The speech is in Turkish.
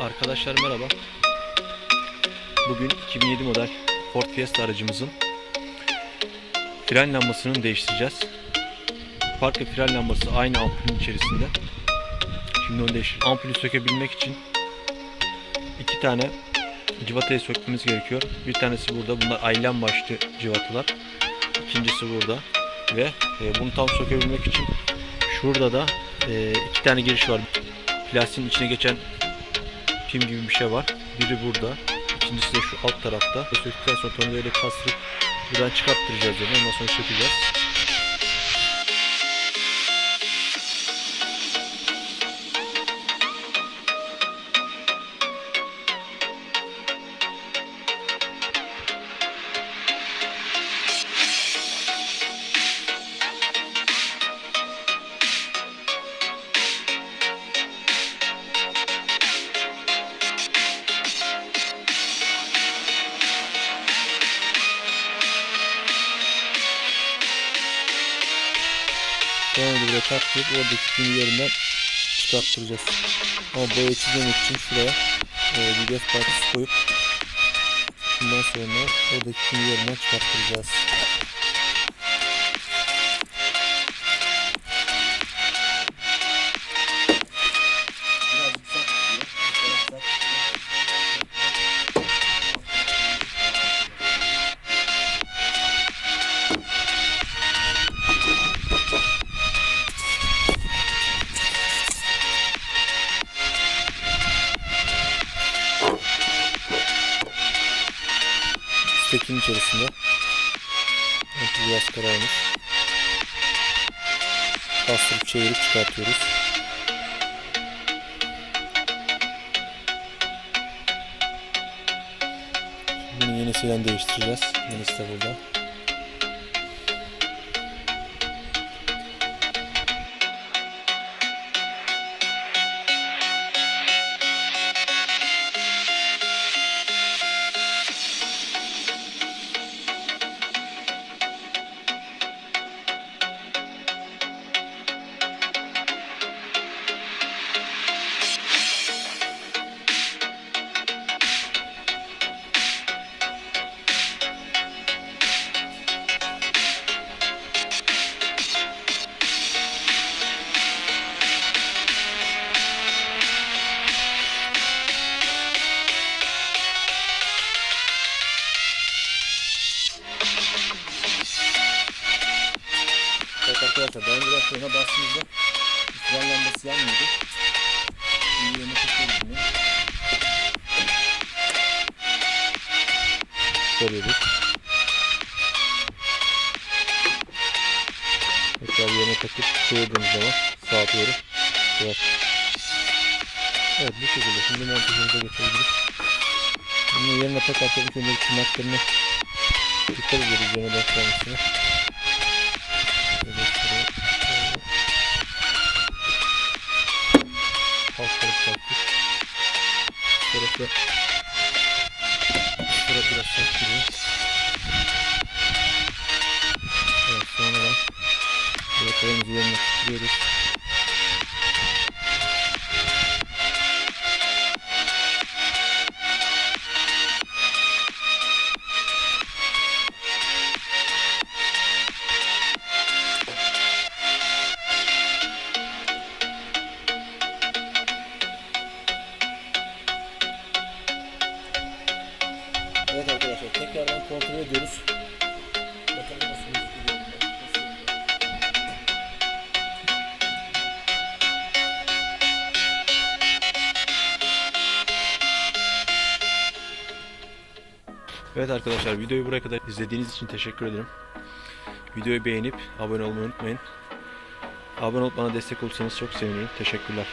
Arkadaşlar merhaba. Bugün 2007 model Ford Fiesta aracımızın fren lambasını değiştireceğiz. Park ve fren lambası aynı ampulün içerisinde. Şimdi onu değiştireceğiz. Ampulü sökebilmek için iki tane civatayı sökmemiz gerekiyor. Bir tanesi burada. Bunlar aylem başlı civatalar. İkincisi burada. Ve e, bunu tam sökebilmek için şurada da e, iki tane giriş var. Plastiğin içine geçen pim gibi bir şey var. Biri burada. İkincisi de şu alt tarafta. Söktükten sonra tornavidayla kastırıp buradan çıkarttıracağız yani. Ondan sonra sökeceğiz. Sonra buraya taktırıp oradaki pimi yerinden çıkarttıracağız. Ama boya çizmemek için şuraya e, bir göz parçası koyup bundan sonra oradaki pimi yerinden çıkarttıracağız. Stekin içerisinde. Evet, biraz kararmış. Bastırıp çevirip çıkartıyoruz. Bunu yenisiyle değiştireceğiz. Yenisi de burada. Arkadaşlar daha önceden frene bastığımızda fren lambası yanmıyordu. Şimdi yerine takıyoruz bunu. Çıkarıyoruz. Tekrar yerine takıp çevirdiğimiz zaman sağa doğru biraz. Evet bu şekilde şimdi montajımıza geçebiliriz. Bunu yerine takarken önce tırnaklarını dikkat ediyoruz yerine başlamasına. Tarafı Şura biraz sert giriyor. Evet sonra da Bırakalımızı yerine tutuyoruz. Tekrardan kontrol ediyoruz. Evet arkadaşlar videoyu buraya kadar izlediğiniz için teşekkür ederim. Videoyu beğenip abone olmayı unutmayın. Abone olup bana destek olursanız çok sevinirim. Teşekkürler.